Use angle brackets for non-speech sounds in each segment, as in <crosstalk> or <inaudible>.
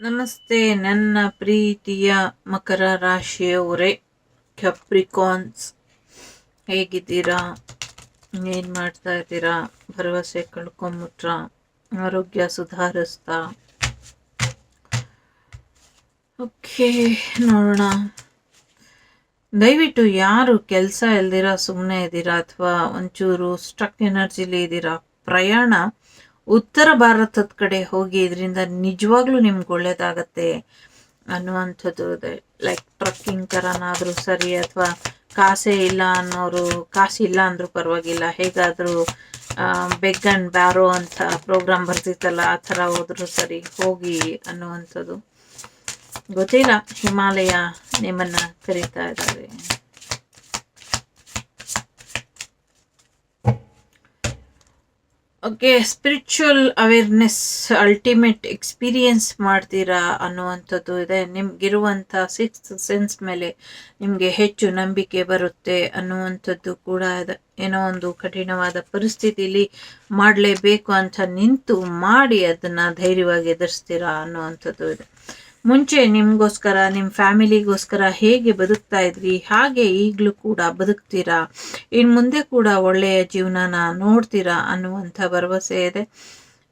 ನಮಸ್ತೆ, ನನ್ನ ಪ್ರೀತಿಯ ಮಕರ ರಾಶಿಯವರೇ ಕ್ಯಾಪ್ರಿಕಾನ್ಸ್ ಹೇಗಿದ್ದೀರಾ? ಏನು ಮಾಡ್ತಾ ಇದ್ದೀರಾ? ಭರವಸೆ ಕಳ್ಕೊಂಬಿಟ್ರ? ಆರೋಗ್ಯ ಸುಧಾರಿಸ್ತಾ? ಓಕೆ, ನೋಡೋಣ. ದಯವಿಟ್ಟು ಯಾರು ಕೆಲಸ ಇಲ್ದಿರಾ ಸುಮ್ಮನೆ ಇದ್ದೀರಾ ಅಥವಾ ಒಂಚೂರು ಸ್ಟ್ರಕ್ ಎನರ್ಜಿಲಿ ಇದ್ದೀರಾ? ಪ್ರಯಾಣ ಉತ್ತರ ಭಾರತದ ಕಡೆ ಹೋಗಿ ಇದರಿಂದ ನಿಜವಾಗ್ಲೂ ನಿಮ್ಗೆ ಒಳ್ಳೇದಾಗತ್ತೆ ಅನ್ನುವಂಥದ್ದು ಲೈಕ್ ಟ್ರಕ್ಕಿಂಗ್ ಥರನಾದರೂ ಸರಿ ಅಥವಾ ಕಾಸೇ ಇಲ್ಲ ಅನ್ನೋರು, ಕಾಸು ಇಲ್ಲ ಅಂದರೂ ಪರವಾಗಿಲ್ಲ. ಹೇಗಾದರೂ ಬೆಗ್ ಆ್ಯಂಡ್ ಬ್ಯಾರೋ ಅಂತ ಪ್ರೋಗ್ರಾಮ್ ಬರ್ತಿತ್ತಲ್ಲ, ಆ ಥರ ಹೋದರೂ ಸರಿ ಹೋಗಿ ಅನ್ನುವಂಥದ್ದು. ಗೊತ್ತಿಲ್ಲ, ಹಿಮಾಲಯ ನಿಮ್ಮನ್ನು ಕರೀತಾ ಇದ್ದಾರೆ. Okay spiritual awareness ultimate experience ಮಾಡ್ತೀರಾ ಅನ್ನುವಂಥದ್ದು ಇದೆ. ನಿಮ್ಗಿರುವಂಥ ಸಿಕ್ಸ್ ಸೆನ್ಸ್ ಮೇಲೆ ನಿಮಗೆ ಹೆಚ್ಚು ನಂಬಿಕೆ ಬರುತ್ತೆ ಅನ್ನುವಂಥದ್ದು ಕೂಡ ಇದೆ. ಏನೋ ಒಂದು ಕಠಿಣವಾದ ಪರಿಸ್ಥಿತಿಲಿ ಮಾಡಲೇಬೇಕು ಅಂತ ನಿಂತು ಮಾಡಿ ಅದನ್ನು ಧೈರ್ಯವಾಗಿ ಎದುರಿಸ್ತೀರಾ ಅನ್ನುವಂಥದ್ದು ಇದೆ. ಮುಂಚೆ ನಿಮಗೋಸ್ಕರ ನಿಮ್ಮ ಫ್ಯಾಮಿಲಿಗೋಸ್ಕರ ಹೇಗೆ ಬದುಕ್ತಾ ಇದ್ರಿ? ಹಾಗೆ ಈಗಲೂ ಕೂಡ ಬದುಕ್ತೀರಾ? ಇನ್ನು ಮುಂದೆ ಕೂಡ ಒಳ್ಳೆಯ ಜೀವನನ ನೋಡ್ತೀರಾ ಅನ್ನುವಂಥ ಭರವಸೆ ಇದೆ.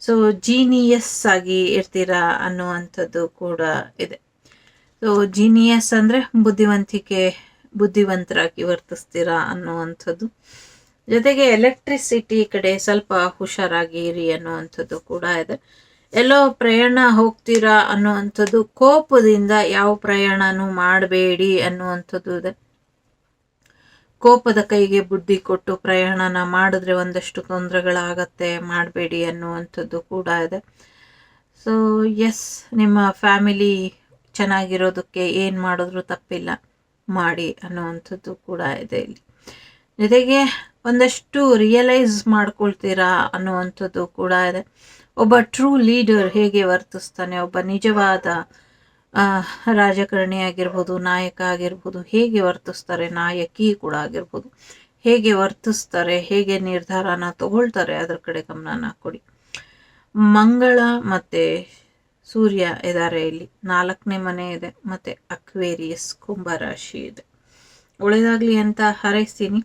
ಸೊ ಜೀನಿಯಸ್ ಆಗಿ ಇರ್ತೀರಾ ಅನ್ನುವಂಥದ್ದು ಕೂಡ ಇದೆ. ಸೊ ಜೀನಿಯಸ್ ಅಂದರೆ ಬುದ್ಧಿವಂತಿಕೆ, ಬುದ್ಧಿವಂತರಾಗಿ ವರ್ತಿಸ್ತೀರಾ ಅನ್ನುವಂಥದ್ದು. ಜೊತೆಗೆ ಎಲೆಕ್ಟ್ರಿಸಿಟಿ ಕಡೆ ಸ್ವಲ್ಪ ಹುಷಾರಾಗಿ ಇರಿ ಅನ್ನುವಂಥದ್ದು ಕೂಡ ಇದೆ. ಎಲ್ಲೋ ಪ್ರಯಾಣ ಹೋಗ್ತೀರಾ ಅನ್ನುವಂಥದ್ದು ಕೋಪದಿಂದ ಯಾವ ಪ್ರಯಾಣನೂ ಮಾಡಬೇಡಿ ಅನ್ನುವಂಥದ್ದು ಇದೆ. ಕೋಪದ ಕೈಗೆ ಬುದ್ಧಿ ಕೊಟ್ಟು ಪ್ರಯಾಣನ ಮಾಡಿದ್ರೆ ಒಂದಷ್ಟು ತೊಂದರೆಗಳಾಗತ್ತೆ, ಮಾಡಬೇಡಿ ಅನ್ನುವಂಥದ್ದು ಕೂಡ ಇದೆ. ಸೊ ಎಸ್ ನಿಮ್ಮ ಫ್ಯಾಮಿಲಿ ಚೆನ್ನಾಗಿರೋದಕ್ಕೆ ಏನು ಮಾಡಿದ್ರು ತಪ್ಪಿಲ್ಲ, ಮಾಡಿ ಅನ್ನುವಂಥದ್ದು ಕೂಡ ಇದೆ ಇಲ್ಲಿ. ಜೊತೆಗೆ ಒಂದಷ್ಟು ರಿಯಲೈಸ್ ಮಾಡ್ಕೊಳ್ತೀರಾ ಅನ್ನುವಂಥದ್ದು ಕೂಡ ಇದೆ. ಒಬ್ಬ ಟ್ರೂ ಲೀಡರ್ ಹೇಗೆ ವರ್ತಿಸ್ತಾನೆ, ಒಬ್ಬ ನಿಜವಾದ ರಾಜಕಾರಣಿ ಆಗಿರ್ಬೋದು, ನಾಯಕ ಆಗಿರ್ಬೋದು, ಹೇಗೆ ವರ್ತಿಸ್ತಾರೆ, ನಾಯಕಿ ಕೂಡ ಆಗಿರ್ಬೋದು, ಹೇಗೆ ವರ್ತಿಸ್ತಾರೆ, ಹೇಗೆ ನಿರ್ಧಾರನ ತಗೊಳ್ತಾರೆ, ಅದರ ಕಡೆ ಗಮನನ ಕೊಡಿ. ಮಂಗಳ ಮತ್ತು ಸೂರ್ಯ ಇದ್ದಾರೆ ಇಲ್ಲಿ. ನಾಲ್ಕನೇ ಮನೆ ಇದೆ, ಮತ್ತು ಅಕ್ವೇರಿಯಸ್ ಕುಂಭರಾಶಿ ಇದೆ. ಒಳ್ಳೆಯದಾಗಲಿ ಅಂತ ಹಾರೈಸ್ತೀನಿ.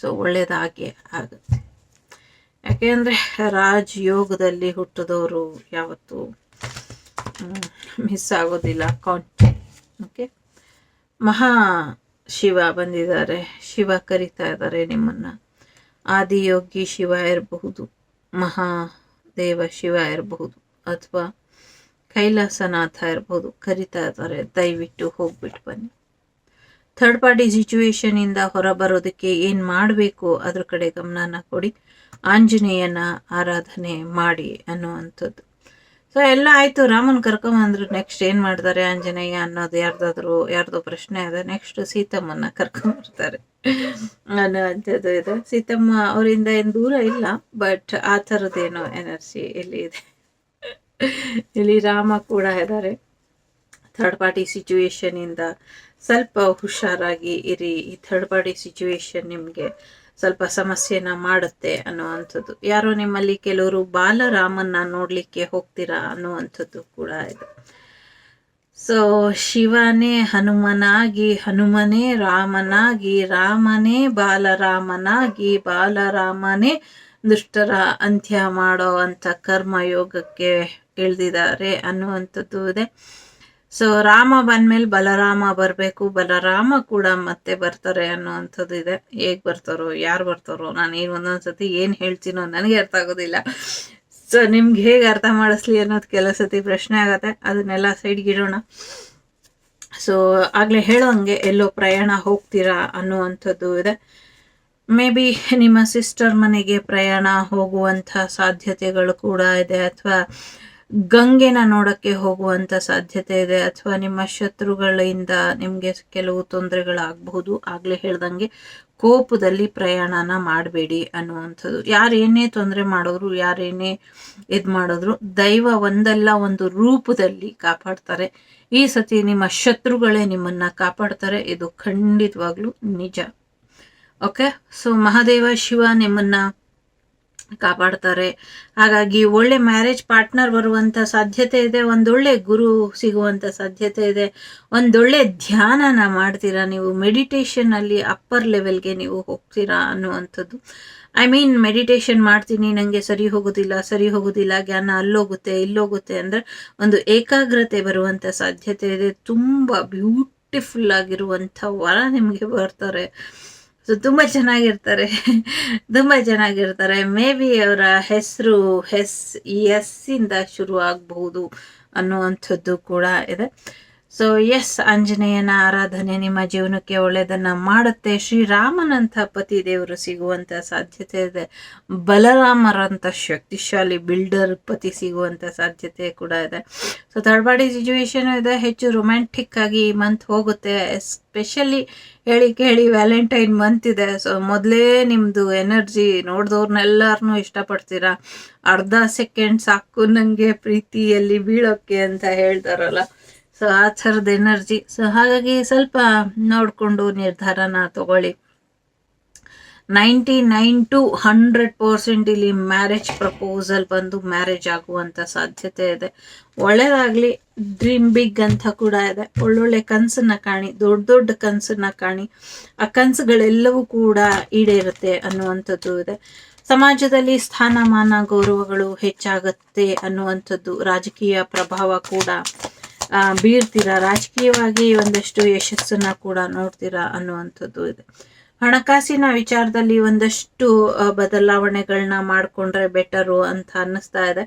ಸೊ ಒಳ್ಳೆಯದಾಗೆ ಆಗುತ್ತೆ ಯಾಕೆಂದರೆ ರಾಜಯೋಗದಲ್ಲಿ ಹುಟ್ಟಿದವರು ಯಾವತ್ತು ಮಿಸ್ ಆಗೋದಿಲ್ಲ ಕಾಂಟ್ಯಾಕ್ಟ್ ಓಕೆ ಮಹಾ ಶಿವ ಬಂದಿದ್ದಾರೆ, ಶಿವ ಕರಿತಾ ಇದ್ದಾರೆ ನಿಮ್ಮನ್ನು. ಆದಿಯೋಗಿ ಶಿವ ಇರಬಹುದು, ಮಹಾದೇವ ಶಿವ ಇರಬಹುದು, ಅಥವಾ ಕೈಲಾಸನಾಥ ಇರ್ಬೋದು ಕರಿತಾ ಇದ್ದಾರೆ. ದಯವಿಟ್ಟು ಹೋಗ್ಬಿಟ್ಟು ಬನ್ನಿ. ಥರ್ಡ್ ಪಾರ್ಟಿ ಸಿಚುವೇಶನಿಂದ ಹೊರ ಬರೋದಕ್ಕೆ ಏನು ಮಾಡಬೇಕು? ಅದ್ರ ಕಡೆ ಗಮನನ ಕೊಡಿ. ಆಂಜನೇಯನ ಆರಾಧನೆ ಮಾಡಿ ಅನ್ನುವಂಥದ್ದು. ಸೊ ಎಲ್ಲ ಆಯಿತು. ರಾಮನ್ ಕರ್ಕೊಂಬಂದ್ರು ನೆಕ್ಸ್ಟ್ ಏನು ಮಾಡ್ತಾರೆ ಆಂಜನೇಯ ಅನ್ನೋದು ಯಾರ್ದಾದ್ರು, ಯಾರ್ದೋ ಪ್ರಶ್ನೆ ಅದ ನೆಕ್ಸ್ಟ್ ಸೀತಮ್ಮನ ಕರ್ಕೊಂಬರ್ತಾರೆ ಅನ್ನುವಂಥದ್ದು ಇದು. ಸೀತಮ್ಮ ಅವರಿಂದ ಏನು ದೂರ ಇಲ್ಲ ಬಟ್ ಆ ಥರದ್ದೇನೋ ಎನರ್ಜಿ ಇಲ್ಲಿ ಇದೆ. ಇಲ್ಲಿ ರಾಮ ಕೂಡ ಇದ್ದಾರೆ. ಥರ್ಡ್ ಪಾರ್ಟಿ ಸಿಚುವೇಶನಿಂದ ಸ್ವಲ್ಪ ಹುಷಾರಾಗಿ ಇರಿ. ಈ ಥರ್ಡ್ ಪಾರ್ಟಿ ಸಿಚುವೇಶನ್ ನಿಮಗೆ ಸ್ವಲ್ಪ ಸಮಸ್ಯೆನ ಮಾಡುತ್ತೆ ಅನ್ನುವಂಥದ್ದು. ಯಾರೋ ನಿಮ್ಮಲ್ಲಿ ಕೆಲವರು ಬಾಲರಾಮನ್ನ ನೋಡಲಿಕ್ಕೆ ಹೋಗ್ತೀರಾ ಅನ್ನುವಂಥದ್ದು ಕೂಡ ಇದು. ಸೊ ಶಿವನೇ ಹನುಮನಾಗಿ, ಹನುಮನೇ ರಾಮನಾಗಿ, ರಾಮನೇ ಬಾಲರಾಮನಾಗಿ, ಬಾಲರಾಮನೇ ದುಷ್ಟರ ಅಂತ್ಯ ಮಾಡೋ ಅಂಥ ಕರ್ಮಯೋಗಕ್ಕೆ ಇಳಿದಿದ್ದಾರೆ ಅನ್ನುವಂಥದ್ದು ಇದೆ. ಸೊ ರಾಮ ಬಂದ್ಮೇಲೆ ಬಲರಾಮ ಬರಬೇಕು. ಬಲರಾಮ ಕೂಡ ಮತ್ತೆ ಬರ್ತಾರೆ ಅನ್ನೋವಂಥದ್ದು ಇದೆ. ಹೇಗೆ ಬರ್ತಾರೋ, ಯಾರು ಬರ್ತಾರೋ, ನಾನು ಏನು ಒಂದೊಂದು ಏನು ಹೇಳ್ತೀನೋ ನನಗೆ ಅರ್ಥ ಆಗೋದಿಲ್ಲ. ಸೊ ನಿಮ್ಗೆ ಹೇಗೆ ಅರ್ಥ ಮಾಡಿಸ್ಲಿ ಅನ್ನೋದು ಕೆಲ ಸತಿ ಪ್ರಶ್ನೆ ಆಗತ್ತೆ. ಅದನ್ನೆಲ್ಲ ಸೈಡ್ಗಿಡೋಣ ಸೊ ಆಗಲೇ ಹೇಳೋಂಗೆ ಎಲ್ಲೋ ಪ್ರಯಾಣ ಹೋಗ್ತೀರಾ ಅನ್ನುವಂಥದ್ದು ಇದೆ. ಮೇ ಬಿ ನಿಮ್ಮ ಸಿಸ್ಟರ್ ಮನೆಗೆ ಪ್ರಯಾಣ ಹೋಗುವಂಥ ಸಾಧ್ಯತೆಗಳು ಕೂಡ ಇದೆ, ಅಥವಾ ಗಂಗೆನ ನೋಡಕ್ಕೆ ಹೋಗುವಂತ ಸಾಧ್ಯತೆ ಇದೆ ಅಥವಾ ನಿಮ್ಮ ಶತ್ರುಗಳಿಂದ ನಿಮಗೆ ಕೆಲವು ತೊಂದರೆಗಳಾಗಬಹುದು. ಆಗ್ಲೇ ಹೇಳ್ದಂಗೆ ಕೋಪದಲ್ಲಿ ಪ್ರಯಾಣನ ಮಾಡಬೇಡಿ ಅನ್ನುವಂಥದ್ದು. ಯಾರೇನೇ ತೊಂದರೆ ಮಾಡಿದ್ರು, ಯಾರೇನೇ ಇದು ಮಾಡಿದ್ರು, ದೈವ ಒಂದಲ್ಲ, ಒಂದು ರೂಪದಲ್ಲಿ ಕಾಪಾಡ್ತಾರೆ. ಈ ಸತಿ ನಿಮ್ಮ ಶತ್ರುಗಳೇ ನಿಮ್ಮನ್ನ ಕಾಪಾಡ್ತಾರೆ. ಇದು ಖಂಡಿತವಾಗ್ಲೂ ನಿಜ. ಓಕೆ ಸೊ ಮಹಾದೇವ, ಶಿವ ನಿಮ್ಮನ್ನ ಕಾಪಾಡ್ತಾರೆ. ಹಾಗಾಗಿ ಒಳ್ಳೆ ಮ್ಯಾರೇಜ್ ಪಾರ್ಟ್ನರ್ ಬರುವಂತ ಸಾಧ್ಯತೆ ಇದೆ, ಒಂದೊಳ್ಳೆ ಗುರು ಸಿಗುವಂತ ಸಾಧ್ಯತೆ ಇದೆ. ಒಂದೊಳ್ಳೆ ಧ್ಯಾನನ ಮಾಡ್ತೀರಾ ನೀವು? ಮೆಡಿಟೇಷನಲ್ಲಿ ಅಪ್ಪರ್ ಲೆವೆಲ್ಗೆ ನೀವು ಹೋಗ್ತೀರಾ ಅನ್ನುವಂಥದ್ದು. ಐ ಮೀನ್ ಮೆಡಿಟೇಷನ್ ಮಾಡ್ತೀನಿ ನನಗೆ ಸರಿ ಹೋಗೋದಿಲ್ಲ ಸರಿ ಹೋಗೋದಿಲ್ಲ, ಜ್ಞಾನ ಅಲ್ಲೋಗುತ್ತೆ, ಇಲ್ಲೋಗುತ್ತೆ ಅಂದರೆ ಒಂದು ಏಕಾಗ್ರತೆ ಬರುವಂಥ ಸಾಧ್ಯತೆ ಇದೆ. ತುಂಬ ಬ್ಯೂಟಿಫುಲ್ ಆಗಿರುವಂಥ ವರ ನಿಮಗೆ ಬರ್ತಾರೆ. ಸೊ ತುಂಬ ಚೆನ್ನಾಗಿರ್ತಾರೆ. ತುಂಬ ಚೆನ್ನಾಗಿರ್ತಾರೆ. ಮೇ ಬಿ ಅವರ ಹೆಸರು ಹೆಸ್ ಎಸ್ ಇಂದ ಶುರು ಆಗಬಹುದು ಅನ್ನುವಂಥದ್ದು ಕೂಡ ಇದೆ. ಸೊ ಎಸ್ ಆಂಜನೇಯನ ಆರಾಧನೆ ನಿಮ್ಮ ಜೀವನಕ್ಕೆ ಒಳ್ಳೆಯದನ್ನ ಮಾಡುತ್ತೆ. ಶ್ರೀರಾಮನಂಥ ಪತಿ ದೇವರು ಸಿಗುವಂತ ಸಾಧ್ಯತೆ ಇದೆ. ಬಲರಾಮರಂತ ಶಕ್ತಿಶಾಲಿ ಬಿಲ್ಡರ್ ಪತಿ ಸಿಗುವಂತ ಸಾಧ್ಯತೆ ಕೂಡ ಇದೆ. ಸೊ ತರ್ಡ್ ಸಿಚುವೇಶನ್ ಇದೆ. ಹೆಚ್ಚು ರೊಮ್ಯಾಂಟಿಕ್ ಆಗಿ ಈ ಮಂತ್ ಹೋಗುತ್ತೆ. ಎಸ್ಪೆಷಲಿ ಹೇಳಿ ಕೇಳಿ ವ್ಯಾಲೆಂಟೈನ್ ಮಂತ್ ಇದೆ. ಸೊ ಮೊದಲೇ ನಿಮ್ಮದು ಎನರ್ಜಿ ನೋಡಿದವ್ರನ್ನೆಲ್ಲರನ್ನೂ ಇಷ್ಟಪಡ್ತೀರಾ? ಅರ್ಧ ಸೆಕೆಂಡ್ ಸಾಕು ನನಗೆ ಪ್ರೀತಿಯಲ್ಲಿ ಬೀಳೋಕ್ಕೆ ಅಂತ ಹೇಳ್ತಾರಲ್ಲ. ಸೊ ಆ ಥರದ ಎನರ್ಜಿ ಸೊ ಹಾಗಾಗಿ ಸ್ವಲ್ಪ ನೋಡಿಕೊಂಡು ನಿರ್ಧಾರನ ತಗೊಳ್ಳಿ. Ninety nine to hundred percent ಇಲ್ಲಿ ಮ್ಯಾರೇಜ್ ಪ್ರಪೋಸಲ್ ಬಂದು ಮ್ಯಾರೇಜ್ ಆಗುವಂಥ ಸಾಧ್ಯತೆ ಇದೆ. ಒಳ್ಳೇದಾಗಲಿ ಡ್ರೀಮ್ ಬಿಗ್ ಅಂತ ಕೂಡ ಇದೆ. ಒಳ್ಳೊಳ್ಳೆ ಕನಸನ್ನ ಕಾಣಿ, ದೊಡ್ಡ ದೊಡ್ಡ ಕನಸನ್ನ ಕಾಣಿ, ಆ ಕನಸುಗಳೆಲ್ಲವೂ ಕೂಡ ಈಡೇರುತ್ತೆ ಅನ್ನುವಂಥದ್ದು ಇದೆ. ಸಮಾಜದಲ್ಲಿ ಸ್ಥಾನಮಾನ ಗೌರವಗಳು ಹೆಚ್ಚಾಗುತ್ತೆ ಅನ್ನುವಂಥದ್ದು ರಾಜಕೀಯ ಪ್ರಭಾವ ಕೂಡ ಬೀರ್ತೀರಾ ರಾಜಕೀಯವಾಗಿ ಒಂದಷ್ಟು ಯಶಸ್ಸನ್ನ ಕೂಡ ನೋಡ್ತೀರಾ ಅನ್ನುವಂಥದ್ದು ಇದೆ. ಹಣಕಾಸಿನ ವಿಚಾರದಲ್ಲಿ ಒಂದಷ್ಟು ಬದಲಾವಣೆಗಳನ್ನ ಮಾಡ್ಕೊಂಡ್ರೆ ಬೆಟರು ಅಂತ ಅನ್ನಿಸ್ತಾ ಇದೆ.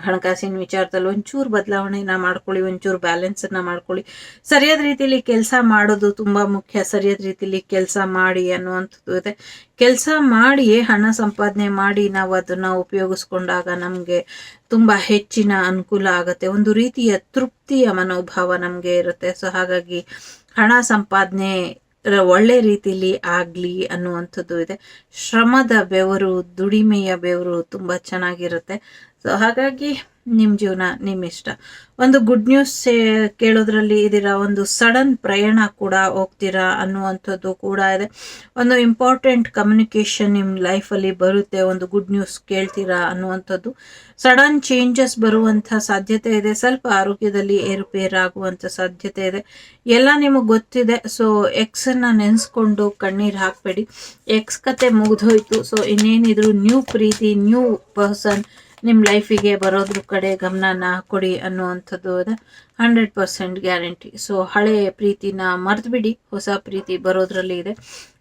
ಹಣಕಾಸಿನ ವಿಚಾರದಲ್ಲಿ ಒಂಚೂರು ಬದಲಾವಣೆನ ಮಾಡ್ಕೊಳ್ಳಿ, ಒಂಚೂರು ಬ್ಯಾಲೆನ್ಸನ್ನ ಮಾಡ್ಕೊಳ್ಳಿ. ಸರಿಯಾದ ರೀತಿಯಲ್ಲಿ ಕೆಲಸ ಮಾಡೋದು ತುಂಬಾ ಮುಖ್ಯ. ಸರಿಯಾದ ರೀತಿಯಲ್ಲಿ ಕೆಲಸ ಮಾಡಿ ಅನ್ನುವಂಥದ್ದು ಇದೆ. ಕೆಲಸ ಮಾಡಿ ಹಣ ಸಂಪಾದನೆ ಮಾಡಿ ನಾವು ಅದನ್ನ ಉಪಯೋಗಿಸ್ಕೊಂಡಾಗ ನಮಗೆ ತುಂಬಾ ಹೆಚ್ಚಿನ ಅನುಕೂಲ ಆಗುತ್ತೆ. ಒಂದು ರೀತಿಯ ತೃಪ್ತಿಯ ಮನೋಭಾವ ನಮಗೆ ಇರುತ್ತೆ. ಸೊ ಹಾಗಾಗಿ ಹಣ ಸಂಪಾದನೆ ಒಳ್ಳೆ ರೀತಿಯಲ್ಲಿ ಆಗಲಿ ಅನ್ನುವಂಥದ್ದು ಇದೆ. ಶ್ರಮದ ಬೆವರು, ದುಡಿಮೆಯ ಬೆವರು ತುಂಬಾ ಚೆನ್ನಾಗಿರುತ್ತೆ. ಸೊ ಹಾಗಾಗಿ ನಿಮ್ಮ ಜೀವನ ನಿಮ್ಮ ಇಷ್ಟ. ಒಂದು ಗುಡ್ ನ್ಯೂಸ್ ಕೇಳೋದ್ರಲ್ಲಿ ಇದ್ದೀರಾ ಒಂದು ಸಡನ್ ಪ್ರಯಾಣ ಕೂಡ ಹೋಗ್ತೀರಾ ಅನ್ನುವಂಥದ್ದು ಕೂಡ ಇದೆ. ಒಂದು ಇಂಪಾರ್ಟೆಂಟ್ ಕಮ್ಯುನಿಕೇಷನ್ ನಿಮ್ಮ ಲೈಫಲ್ಲಿ ಬರುತ್ತೆ, ಒಂದು ಗುಡ್ ನ್ಯೂಸ್ ಕೇಳ್ತೀರಾ ಅನ್ನುವಂಥದ್ದು. ಸಡನ್ ಚೇಂಜಸ್ ಬರುವಂಥ ಸಾಧ್ಯತೆ ಇದೆ, ಸ್ವಲ್ಪ ಆರೋಗ್ಯದಲ್ಲಿ ಏರುಪೇರಾಗುವಂಥ ಸಾಧ್ಯತೆ ಇದೆ. ಎಲ್ಲ ನಿಮಗೆ ಗೊತ್ತಿದೆ ಸೊ ಎಕ್ಸನ್ನು ನೆನೆಸ್ಕೊಂಡು ಕಣ್ಣೀರು ಹಾಕಬೇಡಿ. ಎಕ್ಸ್ ಕತೆ ಮುಗಿದೋಯ್ತು ಸೊ ಇನ್ನೇನಿದ್ರು ನ್ಯೂ ಪ್ರೀತಿ ನ್ಯೂ ಪರ್ಸನ್ ನಿಮ್ಮ ಲೈಫಿಗೆ ಬರೋದ್ರ ಕಡೆ ಗಮನನ ಕೊಡಿ ಅನ್ನುವಂಥದ್ದು ಹಂಡ್ರೆಡ್ ಪರ್ಸೆಂಟ್ ಗ್ಯಾರಂಟಿ. ಸೊ ಹಳೆ ಪ್ರೀತಿನ ಮರೆತುಬಿಡಿ ಹೊಸ ಪ್ರೀತಿ ಬರೋದ್ರಲ್ಲಿ ಇದೆ.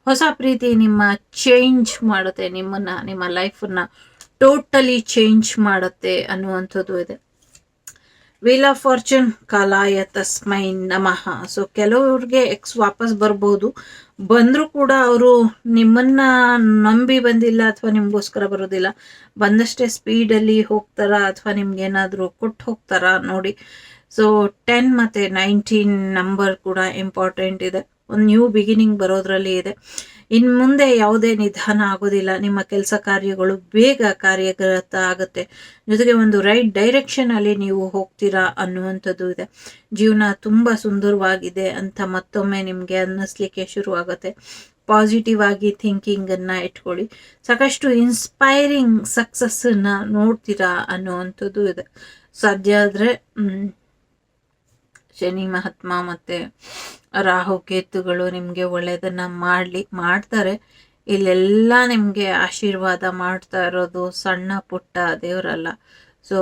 ಹೊಸ ಪ್ರೀತಿ ನಿಮ್ಮ ಚೇಂಜ್ ಮಾಡುತ್ತೆ. ನಿಮ್ಮನ್ನು, ನಿಮ್ಮ ಲೈಫನ್ನು ಟೋಟಲಿ ಚೇಂಜ್ ಮಾಡುತ್ತೆ ಅನ್ನುವಂಥದ್ದು ಇದೆ. ವೀಲ್ ಆಫ್ ಫಾರ್ಚೂನ್ ಕಾಲಾಯ ತಸ್ಮೈ ನಮಃ ಸೊ ಕೆಲವ್ರಿಗೆ ಎಕ್ಸ್ ವಾಪಸ್ ಬರ್ಬೋದು. ಬಂದರೂ ಕೂಡ ಅವರು ನಿಮ್ಮನ್ನ ನಂಬಿ ಬಂದಿಲ್ಲ ಅಥವಾ ನಿಮಗೋಸ್ಕರ ಬರೋದಿಲ್ಲ. ಬಂದಷ್ಟೇ ಸ್ಪೀಡಲ್ಲಿ ಹೋಗ್ತಾರಾ ಅಥವಾ ನಿಮ್ಗೇನಾದರೂ ಕೊಟ್ಟು ಹೋಗ್ತಾರಾ ನೋಡಿ. ಸೊ ಟೆನ್ ಮತ್ತು ನೈನ್ಟೀನ್ ನಂಬರ್ ಕೂಡ ಇಂಪಾರ್ಟೆಂಟ್ ಇದೆ. ಒಂದು ನ್ಯೂ ಬಿಗಿನಿಂಗ್ ಬರೋದ್ರಲ್ಲಿ ಇದೆ. ಇನ್ನು ಮುಂದೆ ಯಾವುದೇ ನಿಧಾನ ಆಗೋದಿಲ್ಲ. ನಿಮ್ಮ ಕೆಲಸ ಕಾರ್ಯಗಳು ಬೇಗ ಕಾರ್ಯಗತ ಆಗುತ್ತೆ. ಜೊತೆಗೆ ಒಂದು ರೈಟ್ ಡೈರೆಕ್ಷನ್ ಅಲ್ಲಿ ನೀವು ಹೋಗ್ತೀರಾ ಅನ್ನುವಂಥದ್ದು ಇದೆ. ಜೀವನ ತುಂಬ ಸುಂದರವಾಗಿದೆ ಅಂತ ಮತ್ತೊಮ್ಮೆ ನಿಮಗೆ ಅನ್ನಿಸ್ಲಿಕ್ಕೆ ಶುರುವಾಗುತ್ತೆ. ಪಾಸಿಟಿವ್ ಆಗಿ ಥಿಂಕಿಂಗ್ ಅನ್ನ ಇಟ್ಕೊಳ್ಳಿ. ಸಾಕಷ್ಟು ಇನ್ಸ್ಪೈರಿಂಗ್ ಸಕ್ಸಸ್ಸನ್ನು ನೋಡ್ತೀರಾ ಅನ್ನುವಂಥದ್ದು ಇದೆ. ಸಾಧ್ಯ ಆದ್ರೆ ಶನಿ, ಮಹಾತ್ಮ ಮತ್ತೆ ರಾಹು, ಕೇತುಗಳು ನಿಮಗೆ ಒಳ್ಳೆಯದನ್ನು ಮಾಡಲಿ, ಮಾಡ್ತಾರೆ. ಇಲ್ಲೆಲ್ಲ ನಿಮಗೆ ಆಶೀರ್ವಾದ ಮಾಡ್ತಾ ಇರೋದು ಸಣ್ಣ, ಪುಟ್ಟ ದೇವರಲ್ಲ. ಸೊ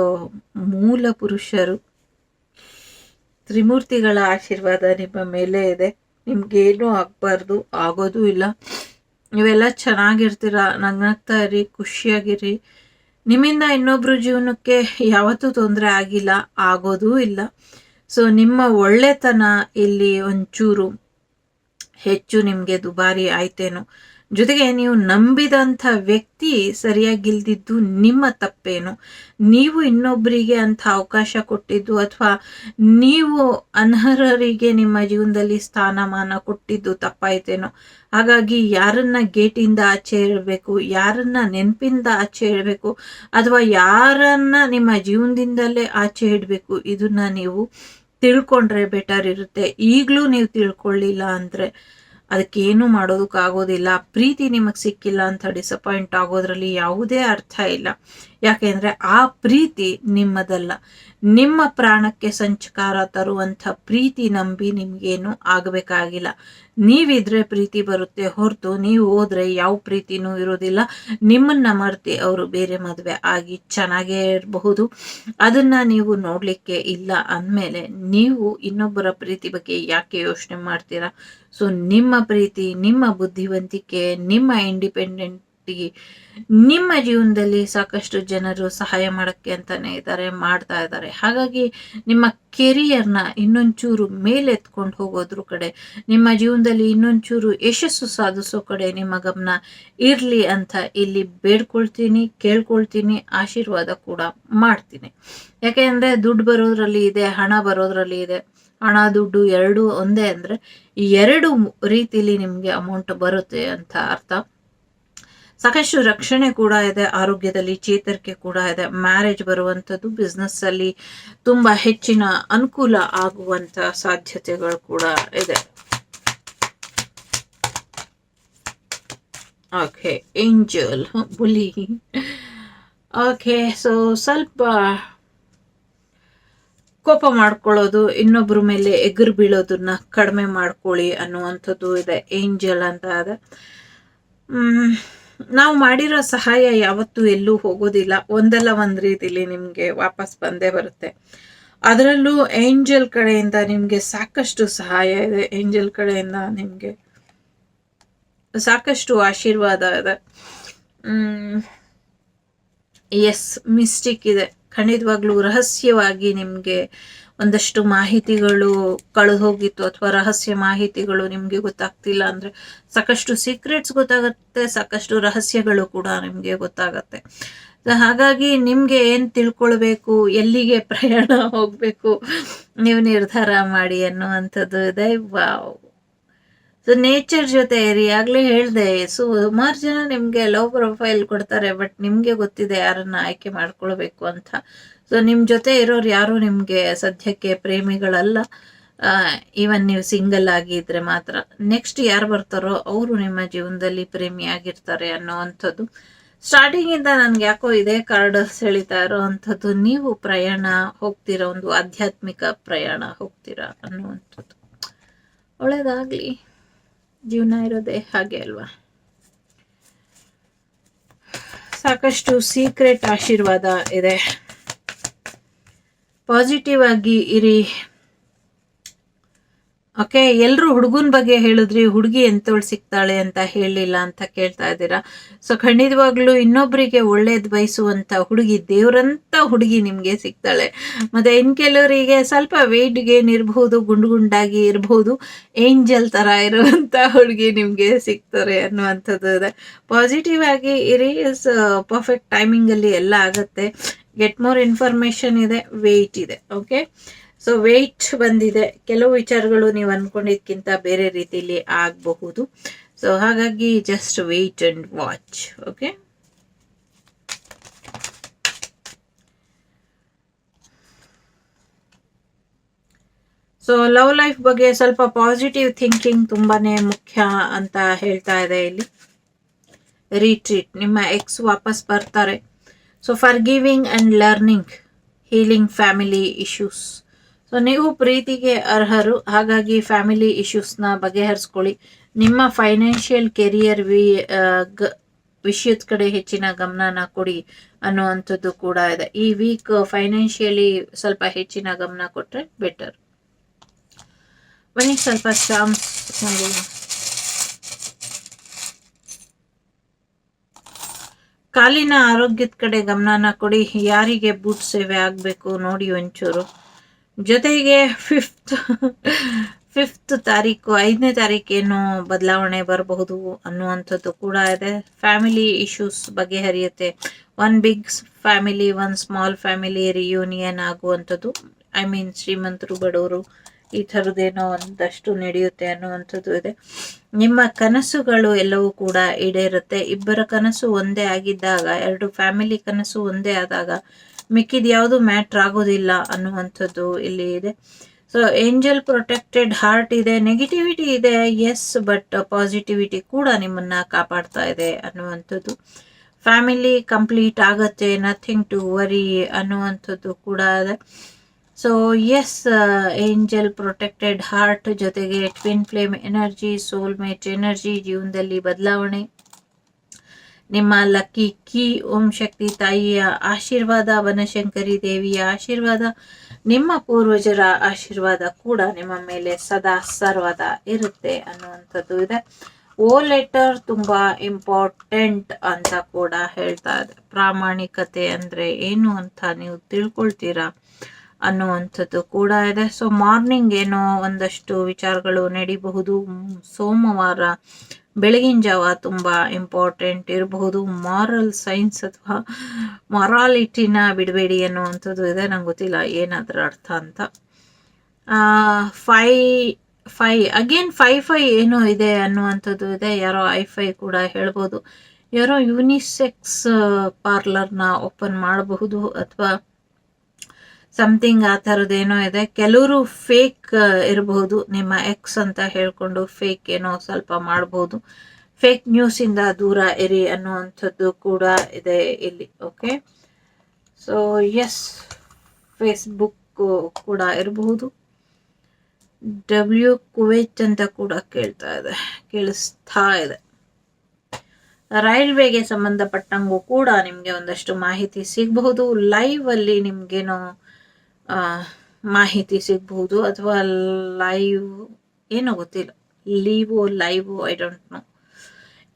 ಮೂಲ ಪುರುಷರು ತ್ರಿಮೂರ್ತಿಗಳ ಆಶೀರ್ವಾದ ನಿಮ್ಮ ಮೇಲೆ ಇದೆ. ನಿಮ್ಗೇನು ಆಗಬಾರ್ದು, ಆಗೋದೂ ಇಲ್ಲ. ನೀವೆಲ್ಲ ಚೆನ್ನಾಗಿರ್ತೀರ ನಗ್ನಗ್ತಾ ಇರಿ ಖುಷಿಯಾಗಿರಿ. ನಿಮ್ಮಿಂದ ಇನ್ನೊಬ್ರು ಜೀವನಕ್ಕೆ ಯಾವತ್ತೂ ತೊಂದರೆ ಆಗಿಲ್ಲ, ಆಗೋದೂ ಇಲ್ಲ. ಸೊ ನಿಮ್ಮ ಒಳ್ಳೆತನ ಇಲ್ಲಿ ಒಂಚೂರು ಹೆಚ್ಚು ನಿಮಗೆ ದುಬಾರಿ ಆಯ್ತೇನೋ. ಜೊತೆಗೆ ನೀವು ನಂಬಿದಂಥ ವ್ಯಕ್ತಿ ಸರಿಯಾಗಿಲ್ದಿದ್ದು ನಿಮ್ಮ ತಪ್ಪೇನು. ನೀವು ಇನ್ನೊಬ್ಬರಿಗೆ ಅಂತ ಅವಕಾಶ ಕೊಟ್ಟಿದ್ದು ಅಥವಾ ನೀವು ಅನರ್ಹರಿಗೆ ನಿಮ್ಮ ಜೀವನದಲ್ಲಿ ಸ್ಥಾನಮಾನ ಕೊಟ್ಟಿದ್ದು ತಪ್ಪಾಯ್ತೇನೋ. ಹಾಗಾಗಿ ಯಾರನ್ನ ಗೇಟಿಂದ ಆಚೆ ಇಡಬೇಕು ಯಾರನ್ನ ನೆನಪಿಂದ ಆಚೆ ಇಡಬೇಕು ಅಥವಾ ಯಾರನ್ನ ನಿಮ್ಮ ಜೀವನದಿಂದಲೇ ಆಚೆ ಇಡಬೇಕು, ಇದನ್ನ ನೀವು ತಿಳ್ಕೊಂಡ್ರೆ ಬೆಟರ್ ಇರುತ್ತೆ. ಈಗಲೂ ನೀವು ತಿಳ್ಕೊಳ್ಳಿಲ್ಲ ಅಂದರೆ ಅದಕ್ಕೇನು ಮಾಡೋದಕ್ಕಾಗೋದಿಲ್ಲ. ಪ್ರೀತಿ ನಿಮಗೆ ಸಿಕ್ಕಿಲ್ಲ ಅಂತ ಡಿಸಪಾಯಿಂಟ್ ಆಗೋದ್ರಲ್ಲಿ ಯಾವುದೇ ಅರ್ಥ ಇಲ್ಲ. ಯಾಕೆಂದ್ರೆ ಆ ಪ್ರೀತಿ ನಿಮ್ಮದಲ್ಲ. ನಿಮ್ಮ ಪ್ರಾಣಕ್ಕೆ ಸಂಚಕಾರ ತರುವಂಥ ಪ್ರೀತಿ ನಂಬಿ ನಿಮ್ಗೇನು ಆಗಬೇಕಾಗಿಲ್ಲ. ನೀವಿದ್ರೆ ಪ್ರೀತಿ ಬರುತ್ತೆ ಹೊರತು ನೀವು ಹೋದ್ರೆ ಯಾವ ಪ್ರೀತಿನೂ ಇರೋದಿಲ್ಲ. ನಿಮ್ಮನ್ನ ಮರ್ತಿ ಅವರು ಬೇರೆ ಮದುವೆ ಆಗಿ ಚೆನ್ನಾಗೇ ಇರಬಹುದು. ಅದನ್ನ ನೀವು ನೋಡ್ಲಿಕ್ಕೆ ಇಲ್ಲ ಅಂದಮೇಲೆ ನೀವು ಇನ್ನೊಬ್ಬರ ಪ್ರೀತಿ ಬಗ್ಗೆ ಯಾಕೆ ಯೋಚನೆ ಮಾಡ್ತೀರಾ? ಸೊ ನಿಮ್ಮ ಪ್ರೀತಿ, ನಿಮ್ಮ ಬುದ್ಧಿವಂತಿಕೆ, ನಿಮ್ಮ ಇಂಡಿಪೆಂಡೆಂಟ್ ನಿಮ್ಮ ಜೀವನದಲ್ಲಿ ಸಾಕಷ್ಟು ಜನರು ಸಹಾಯ ಮಾಡಕ್ಕೆ ಅಂತಲೇ ಇದ್ದಾರೆ, ಮಾಡ್ತಾ ಇದ್ದಾರೆ. ಹಾಗಾಗಿ ನಿಮ್ಮ ಕೆರಿಯರ್ನ ಇನ್ನೊಂಚೂರು ಮೇಲೆತ್ಕೊಂಡು ಹೋಗೋದ್ರ ಕಡೆ, ನಿಮ್ಮ ಜೀವನದಲ್ಲಿ ಇನ್ನೊಂಚೂರು ಯಶಸ್ಸು ಸಾಧಿಸೋ ಕಡೆ ನಿಮ್ಮ ಗಮನ ಇರಲಿ ಅಂತ ಇಲ್ಲಿ ಬೇಡ್ಕೊಳ್ತೀನಿ, ಕೇಳ್ಕೊಳ್ತೀನಿ, ಆಶೀರ್ವಾದ ಕೂಡ ಮಾಡ್ತೀನಿ. ಯಾಕೆ ಅಂದರೆ ದುಡ್ಡು ಬರೋದ್ರಲ್ಲಿ ಇದೆ, ಹಣ ಬರೋದ್ರಲ್ಲಿ ಇದೆ. ಹಣ, ದುಡ್ಡು ಎರಡು ಒಂದೇ ಅಂದ್ರೆ ಎರಡು ರೀತಿಲಿ ನಿಮಗೆ ಅಮೌಂಟ್ ಬರುತ್ತೆ ಅಂತ ಅರ್ಥ. ಸಾಕಷ್ಟು ರಕ್ಷಣೆ ಕೂಡ ಇದೆ, ಆರೋಗ್ಯದಲ್ಲಿ ಚೇತರಿಕೆ ಕೂಡ ಇದೆ. ಮ್ಯಾರೇಜ್ ಬರುವಂಥದ್ದು ಬಿಸ್ನೆಸ್ ಅಲ್ಲಿ ತುಂಬಾ ಹೆಚ್ಚಿನ ಅನುಕೂಲ ಆಗುವಂತ ಸಾಧ್ಯತೆಗಳು ಕೂಡ ಇದೆ. Okay angel bully okay so ಸ್ವಲ್ಪ ಕೋಪ ಮಾಡ್ಕೊಳ್ಳೋದು ಇನ್ನೊಬ್ಬರ ಮೇಲೆ ಎಗರು ಬೀಳೋದನ್ನ ಕಡಿಮೆ ಮಾಡ್ಕೊಳ್ಳಿ ಅನ್ನುವಂಥದ್ದು ಇದೆ. ಏಂಜಲ್ ಅಂತ ಇದೆ ನಾವು ಮಾಡಿರೋ ಸಹಾಯ ಯಾವತ್ತೂ ಎಲ್ಲೂ ಹೋಗೋದಿಲ್ಲ. ಒಂದಲ್ಲ ಒಂದು ರೀತಿಲಿ ನಿಮಗೆ ವಾಪಸ್ ಬಂದೇ ಬರುತ್ತೆ. ಅದರಲ್ಲೂ ಏಂಜಲ್ ಕಡೆಯಿಂದ ನಿಮಗೆ ಸಾಕಷ್ಟು ಸಹಾಯ ಇದೆ. ಏಂಜಲ್ ಕಡೆಯಿಂದ ನಿಮಗೆ ಸಾಕಷ್ಟು ಆಶೀರ್ವಾದ ಇದೆ. ಎಸ್ ಮಿಸ್ಟೇಕ್ ಇದೆ. ಖಂಡಿತವಾಗ್ಲೂ ರಹಸ್ಯವಾಗಿ ನಿಮಗೆ ಒಂದಷ್ಟು ಮಾಹಿತಿಗಳು ಕಳೆದು ಹೋಗಿತ್ತು ಅಥವಾ ರಹಸ್ಯ ಮಾಹಿತಿಗಳು ನಿಮಗೆ ಗೊತ್ತಾಗ್ತಿಲ್ಲ ಅಂದ್ರೆ ಸಾಕಷ್ಟು ಸೀಕ್ರೆಟ್ಸ್ ಗೊತ್ತಾಗುತ್ತೆ, ಸಾಕಷ್ಟು ರಹಸ್ಯಗಳು ಕೂಡ ನಿಮಗೆ ಗೊತ್ತಾಗತ್ತೆ. ಹಾಗಾಗಿ ನಿಮಗೆ ಏನು ತಿಳ್ಕೊಳ್ಬೇಕು, ಎಲ್ಲಿಗೆ ಪ್ರಯಾಣ ಹೋಗಬೇಕು, ನೀವು ನಿರ್ಧಾರ ಮಾಡಿ ಅನ್ನುವಂಥದ್ದು ಇದೆ. ವಾವ್ ಸೊ ನೇಚರ್ ಜೊತೆ ಇರಿ. ಆಗಲೇ ಹೇಳಿದೆ ಸೊ ಸುಮಾರು ಜನ ನಿಮಗೆ ಲವ್ ಪ್ರೊಫೈಲ್ ಕೊಡ್ತಾರೆ ಬಟ್ ನಿಮಗೆ ಗೊತ್ತಿದೆ ಯಾರನ್ನ ಆಯ್ಕೆ ಮಾಡ್ಕೊಳ್ಬೇಕು ಅಂತ. ಸೊ ನಿಮ್ಮ ಜೊತೆ ಇರೋರು ಯಾರು ನಿಮಗೆ ಸದ್ಯಕ್ಕೆ ಪ್ರೇಮಿಗಳಲ್ಲ? ಈವನ್ ನೀವು ಸಿಂಗಲ್ ಆಗಿದ್ರೆ ಮಾತ್ರ. ನೆಕ್ಸ್ಟ್ ಯಾರು ಬರ್ತಾರೋ ಅವರು ನಿಮ್ಮ ಜೀವನದಲ್ಲಿ ಪ್ರೇಮಿ ಆಗಿರ್ತಾರೆ ಅನ್ನೋವಂಥದ್ದು. ಸ್ಟಾರ್ಟಿಂಗ್ ಇಂದ ನನ್ಗೆ ಯಾಕೋ ಇದೇ ಕಾರ್ಡ್ ಸೆಳಿತಾ ಇರೋ ಅಂಥದ್ದು, ನೀವು ಪ್ರಯಾಣ ಹೋಗ್ತೀರಾ? ಒಂದು ಆಧ್ಯಾತ್ಮಿಕ ಪ್ರಯಾಣ ಹೋಗ್ತೀರಾ ಅನ್ನುವಂಥದ್ದು. ಒಳ್ಳೇದಾಗ್ಲಿ. ಜೀವನ ಇರೋದೇ ಹಾಗೆ ಅಲ್ವಾ? ಸಾಕಷ್ಟು ಸೀಕ್ರೆಟ್ ಆಶೀರ್ವಾದ ಇದೆ. ಪಾಸಿಟಿವ್ ಆಗಿ ಇರಿ. ಓಕೆ ಎಲ್ಲರೂ ಹುಡುಗನ ಬಗ್ಗೆ ಹೇಳಿದ್ರಿ, ಹುಡುಗಿ ಎಂತವಳು ಸಿಗ್ತಾಳೆ ಅಂತ ಹೇಳಲಿಲ್ಲ ಅಂತ ಕೇಳ್ತಾ ಇದ್ದೀರಾ? ಸೊ ಖಂಡಿತವಾಗ್ಲೂ ಇನ್ನೊಬ್ಬರಿಗೆ ಒಳ್ಳೇದು ಬಯಸುವಂಥ ಹುಡುಗಿ ದೇವರಂಥ ಹುಡುಗಿ ನಿಮಗೆ ಸಿಗ್ತಾಳೆ. ಮತ್ತೆ ಇನ್ನು ಕೆಲವರಿಗೆ ಸ್ವಲ್ಪ ವೆಯ್ಟ್ ಗೇನ್ ಇರಬಹುದು ಗುಂಡು ಗುಂಡಾಗಿ ಇರಬಹುದು ಏಂಜಲ್ ಥರ ಇರುವಂಥ ಹುಡುಗಿ ನಿಮಗೆ ಸಿಗ್ತಾರೆ ಅನ್ನುವಂಥದ್ದು ಇದೆ. ಪಾಸಿಟಿವ್ ಆಗಿ ಇರಿ ಪರ್ಫೆಕ್ಟ್ ಟೈಮಿಂಗಲ್ಲಿ ಎಲ್ಲ ಆಗತ್ತೆ. ಗೆಟ್ ಮೋರ್ ಇನ್ಫಾರ್ಮೇಶನ್ ಇದೆ ವೆಯ್ಟ್ ಇದೆ ಓಕೆ ಸೊ ವೆಯ್ಟ್ ಬಂದಿದೆ. ಕೆಲವು ವಿಚಾರಗಳು ನೀವು ಅನ್ಕೊಂಡಿದ್ಕಿಂತ ಬೇರೆ ರೀತಿಯಲ್ಲಿ ಆಗಬಹುದು. ಸೊ ಹಾಗಾಗಿ just wait and watch okay so love life ಬಗ್ಗೆ ಸ್ವಲ್ಪ ಪಾಸಿಟಿವ್ ಥಿಂಕಿಂಗ್ ತುಂಬಾನೇ ಮುಖ್ಯ ಅಂತ ಹೇಳ್ತಾ ಇದೆ ಇಲ್ಲಿ. ರೀಟ್ರೀಟ್ ನಿಮ್ಮ ಎಕ್ಸ್ ವಾಪಸ್ ಬರ್ತಾರೆ. So far and learning healing family issues so ನೀವು ಪ್ರೀತಿಗೆ ಅರ್ಹರು, ಹಾಗಾಗಿ ಫ್ಯಾಮಿಲಿ ಇಶ್ಯೂಸ್ನ ಬಗೆಹರಿಸ್ಕೊಳ್ಳಿ. ನಿಮ್ಮ ಫೈನಾನ್ಷಿಯಲ್ ಕೆರಿಯರ್ ವಿ ವಿಷಯದ ಕಡೆ ಹೆಚ್ಚಿನ ಗಮನನ ಕೊಡಿ ಅನ್ನುವಂಥದ್ದು ಕೂಡ ಇದೆ. ಈ ವೀಕ್ ಫೈನಾನ್ಷಿಯಲಿ ಸ್ವಲ್ಪ ಹೆಚ್ಚಿನ ಗಮನ ಕೊಟ್ಟರೆ ಬೆಟರ್ ಬನ್ನಿ, ಸ್ವಲ್ಪ ಚಾಮ್ಸ್ ಕಾಲಿನ ಆರೋಗ್ಯದ ಕಡೆ ಗಮನನ ಕೊಡಿ. ಯಾರಿಗೆ ಬೂಟ್ ಸೇವೆ ಆಗಬೇಕು ನೋಡಿ ಒಂಚೂರು. ಜೊತೆಗೆ ಫಿಫ್ತ್ ಫಿಫ್ತ್ ತಾರೀಕು, ಐದನೇ ತಾರೀಕೇನು ಬದಲಾವಣೆ ಬರಬಹುದು ಅನ್ನುವಂಥದ್ದು ಕೂಡ ಇದೆ. Family issues ಬಗೆಹರಿಯುತ್ತೆ one big family one small family reunion ಆಗುವಂಥದ್ದು. ಐ ಮೀನ್ ಶ್ರೀಮಂತರು, ಬಡವರು ಈ ಥರದ್ದೇನೋ ಒಂದಷ್ಟು ನಡೆಯುತ್ತೆ ಅನ್ನುವಂಥದ್ದು ಇದೆ. ನಿಮ್ಮ ಕನಸುಗಳು ಎಲ್ಲವೂ ಕೂಡ ಈಡೇರುತ್ತೆ. ಇಬ್ಬರ ಕನಸು ಒಂದೇ ಆಗಿದ್ದಾಗ, ಎರಡು ಫ್ಯಾಮಿಲಿ ಕನಸು ಒಂದೇ ಆದಾಗ ಮಿಕ್ಕಿದ ಯಾವುದು ಮ್ಯಾಟ್ರ್ ಆಗೋದಿಲ್ಲ ಅನ್ನುವಂಥದ್ದು ಇಲ್ಲಿ ಇದೆ. ಸೊ ಏಂಜಲ್ ಪ್ರೊಟೆಕ್ಟೆಡ್ ಹಾರ್ಟ್ ಇದೆ ನೆಗೆಟಿವಿಟಿ ಇದೆ ಎಸ್ ಬಟ್ ಪಾಸಿಟಿವಿಟಿ ಕೂಡ ನಿಮ್ಮನ್ನ ಕಾಪಾಡ್ತಾ ಇದೆ ಅನ್ನುವಂಥದ್ದು. ಫ್ಯಾಮಿಲಿ ಕಂಪ್ಲೀಟ್ ಆಗತ್ತೆ ನಥಿಂಗ್ ಟು ವರಿ ಅನ್ನುವಂಥದ್ದು ಕೂಡ ಇದೆ. So yes angel protected heart ಜೊತೆಗೆ twin flame energy soulmate energy ಜೀವನದಲ್ಲಿ ಬದಲಾವಣೆ. ನಿಮ್ಮ ಲಕ್ಕಿ ಕೀ ಓಂ ಶಕ್ತಿ ತಾಯಿಯ ಆಶೀರ್ವಾದ ವನಶಂಕರಿ ದೇವಿಯ ಆಶೀರ್ವಾದ, ನಿಮ್ಮ ಪೂರ್ವಜರ ಆಶೀರ್ವಾದ ಕೂಡ ನಿಮ್ಮ ಮೇಲೆ ಸದಾ ಸರ್ವದ ಇರುತ್ತೆ ಅನ್ನುವಂಥದ್ದು ಇದೆ. ಓ ಲೆಟರ್ ತುಂಬ ಇಂಪಾರ್ಟೆಂಟ್ ಅಂತ ಕೂಡ ಹೇಳ್ತಾ ಇದೆ. ಪ್ರಾಮಾಣಿಕತೆ ಅಂದರೆ ಏನು ಅಂತ ನೀವು ತಿಳ್ಕೊಳ್ತೀರಾ? ಅನ್ನುವಂಥದ್ದು ಕೂಡ ಇದೆ. ಸೊ ಮಾರ್ನಿಂಗ್ ಏನೋ ಒಂದಷ್ಟು ವಿಚಾರಗಳು ನಡಿಬಹುದು. ಸೋಮವಾರ ಬೆಳಗಿನ ಜಾವ ತುಂಬ ಇಂಪಾರ್ಟೆಂಟ್ ಇರಬಹುದು. ಮಾರಲ್ ಸೈನ್ಸ್ ಅಥವಾ ಮೊರಾಲಿಟಿನ ಬಿಡಬೇಡಿ ಅನ್ನುವಂಥದ್ದು ಇದೆ. ನಂಗೆ ಗೊತ್ತಿಲ್ಲ ಏನಾದ್ರ ಅರ್ಥ ಅಂತ. Five five again five five ಏನೋ ಇದೆ ಅನ್ನುವಂಥದ್ದು ಇದೆ. ಯಾರೋ ಐ ಫೈ ಕೂಡ ಹೇಳ್ಬೋದು. ಯಾರೋ ಯುನಿಸೆಕ್ಸ್ ಪಾರ್ಲರ್ನ ಓಪನ್ ಮಾಡಬಹುದು ಅಥವಾ ಸಮಥಿಂಗ್ ಆ ಥರದ್ದೇನೋ ಇದೆ. ಕೆಲವರು ಫೇಕ್ ಇರಬಹುದು. ನಿಮ್ಮ ಎಕ್ಸ್ ಅಂತ ಹೇಳಿಕೊಂಡು ಫೇಕ್ ಏನೋ ಸ್ವಲ್ಪ ಮಾಡಬಹುದು. ಫೇಕ್ ನ್ಯೂಸಿಂದ ದೂರ ಇರಿ ಅನ್ನುವಂಥದ್ದು ಕೂಡ ಇದೆ ಇಲ್ಲಿ ಓಕೆ ಸೊ ಎಸ್ ಫೇಸ್ಬುಕ್ ಕೂಡ ಇರಬಹುದು. ಡಬ್ಲ್ಯೂ ಕುವೈಟ್ ಅಂತ ಕೂಡ ಕೇಳ್ತಾ ಇದೆ, ಕೇಳಿಸ್ತಾ ಇದೆ. ರೈಲ್ವೆಗೆ ಸಂಬಂಧಪಟ್ಟಂಗೂ ಕೂಡ ನಿಮಗೆ ಒಂದಷ್ಟು ಮಾಹಿತಿ ಸಿಗಬಹುದು. ಲೈವ್ ಅಲ್ಲಿ ನಿಮ್ಗೇನೋ ಮಾಹಿತಿ ಸಿಗ್ಬಹುದು ಅಥವಾ ಲೈವ್ ಏನೋ ಗೊತ್ತಿಲ್ಲ. ಲೀವೋ live I don't know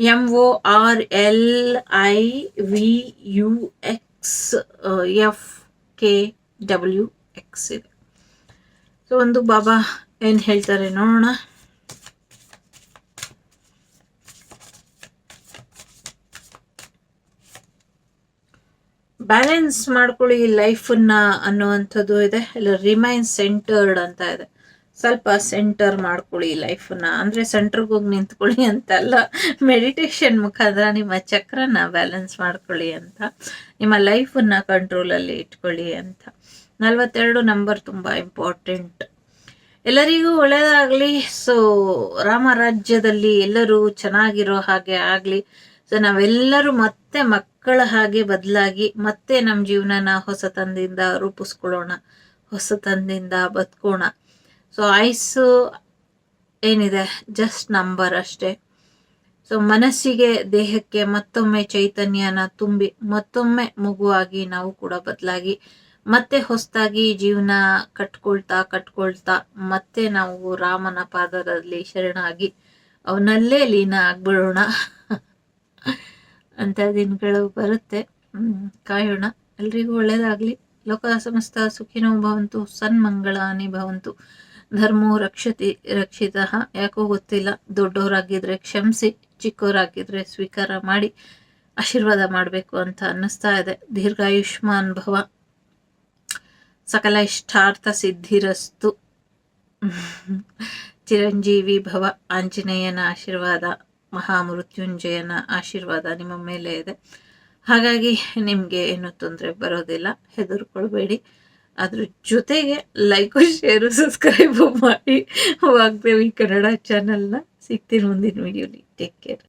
M O R L I V U X F K W X ಇದೆ. ಸೊ ಒಂದು ಬಾಬಾ ಏನು ಹೇಳ್ತಾರೆ ನೋಡೋಣ. ಬ್ಯಾಲೆನ್ಸ್ ಮಾಡ್ಕೊಳ್ಳಿ ಲೈಫನ್ನ ಅನ್ನುವಂಥದ್ದು ಇದೆ. ಇಲ್ಲ ರಿಮೈನ್ ಸೆಂಟರ್ಡ್ ಅಂತ ಇದೆ. ಸ್ವಲ್ಪ ಸೆಂಟರ್ ಮಾಡ್ಕೊಳ್ಳಿ ಲೈಫನ್ನ ಅಂದರೆ ಸೆಂಟ್ರಿಗೆ ಹೋಗಿ ನಿಂತ್ಕೊಳ್ಳಿ ಅಂತಲ್ಲ. ಮೆಡಿಟೇಷನ್ ಮುಖಾಂತರ ನಿಮ್ಮ ಚಕ್ರನ ಬ್ಯಾಲೆನ್ಸ್ ಮಾಡ್ಕೊಳ್ಳಿ ಅಂತ. ನಿಮ್ಮ ಲೈಫನ್ನು ಕಂಟ್ರೋಲಲ್ಲಿ ಇಟ್ಕೊಳ್ಳಿ ಅಂತ. ನಲ್ವತ್ತೆರಡು ನಂಬರ್ ತುಂಬ ಇಂಪಾರ್ಟೆಂಟ್ ಎಲ್ಲರಿಗೂ ಒಳ್ಳೆಯದಾಗಲಿ. ಸೊ ರಾಮರಾಜ್ಯದಲ್ಲಿ ಎಲ್ಲರೂ ಚೆನ್ನಾಗಿರೋ ಹಾಗೆ ಆಗಲಿ. ಸೊ ನಾವೆಲ್ಲರೂ ಮತ್ತೆ ಮಕ್ಕಳ ಹಾಗೆ ಬದಲಾಗಿ ಮತ್ತೆ ನಮ್ಮ ಜೀವನನ ಹೊಸತನದಿಂದ ರೂಪಿಸ್ಕೊಳ್ಳೋಣ ಹೊಸತನದಿಂದ ಬದುಕೋಣ. ಸೊ ಐಸು ಏನಿದೆ? ಜಸ್ಟ್ ನಂಬರ್ ಅಷ್ಟೇ. ಸೊ ಮನಸ್ಸಿಗೆ, ದೇಹಕ್ಕೆ ಮತ್ತೊಮ್ಮೆ ಚೈತನ್ಯನ ತುಂಬಿ ಮತ್ತೊಮ್ಮೆ ಮಗುವಾಗಿ ನಾವು ಕೂಡ ಬದಲಾಗಿ ಮತ್ತೆ ಹೊಸದಾಗಿ ಜೀವನ ಕಟ್ಕೊಳ್ತಾ ಕಟ್ಕೊಳ್ತಾ ಮತ್ತೆ ನಾವು ರಾಮನ ಪಾದದಲ್ಲಿ ಶರಣಾಗಿ ಅವನಲ್ಲೇ ಲೀನ ಆಗ್ಬಿಡೋಣ. <laughs> ಅಂತ ದಿನಗಳು ಬರುತ್ತೆ. ಕಾಯೋಣ. ಎಲ್ರಿಗೂ ಒಳ್ಳೇದಾಗ್ಲಿ. ಲೋಕ ಸಮಸ್ತ ಸುಖಿನೋ ಭವಂತು, ಸನ್ಮಂಗಳಾನಿ ಭವಂತು. ಧರ್ಮೋ ರಕ್ಷತಿ, ರಕ್ಷಿತ. ಯಾಕೋ ಗೊತ್ತಿಲ್ಲ. ದೊಡ್ಡವರಾಗಿದ್ರೆ ಕ್ಷಮಿಸಿ ಚಿಕ್ಕವರಾಗಿದ್ರೆ ಸ್ವೀಕಾರ ಮಾಡಿ, ಆಶೀರ್ವಾದ ಮಾಡಬೇಕು ಅಂತ ಅನ್ನಿಸ್ತಾ ಇದೆ. ದೀರ್ಘಾಯುಷ್ಮಾನ್ ಭವ. ಸಕಲ ಇಷ್ಟಾರ್ಥ ಸಿದ್ಧಿರಸ್ತು. ಚಿರಂಜೀವಿ ಭವ. ಆಂಜನೇಯನ ಆಶೀರ್ವಾದ. ಮಹಾಮೃತ್ಯುಂಜಯನ ಆಶೀರ್ವಾದ ನಿಮ್ಮ ಮೇಲೆ ಇದೆ. ಹಾಗಾಗಿ ನಿಮಗೆ ಏನು ತೊಂದರೆ ಬರೋದಿಲ್ಲ. ಹೆದರ್ಕೊಳ್ಬೇಡಿ. ಅದ್ರ ಜೊತೆಗೆ ಲೈಕು ಶೇರು ಸಬ್ಸ್ಕ್ರೈಬು ಮಾಡಿ ವಾಗ್ದೇವಿ ಕನ್ನಡ ಚಾನಲ್ನ ಸಿಗ್ತೀನಿ ಮುಂದಿನ ವಿಡಿಯೋಲಿ ಟೇಕ್ ಕೇರ್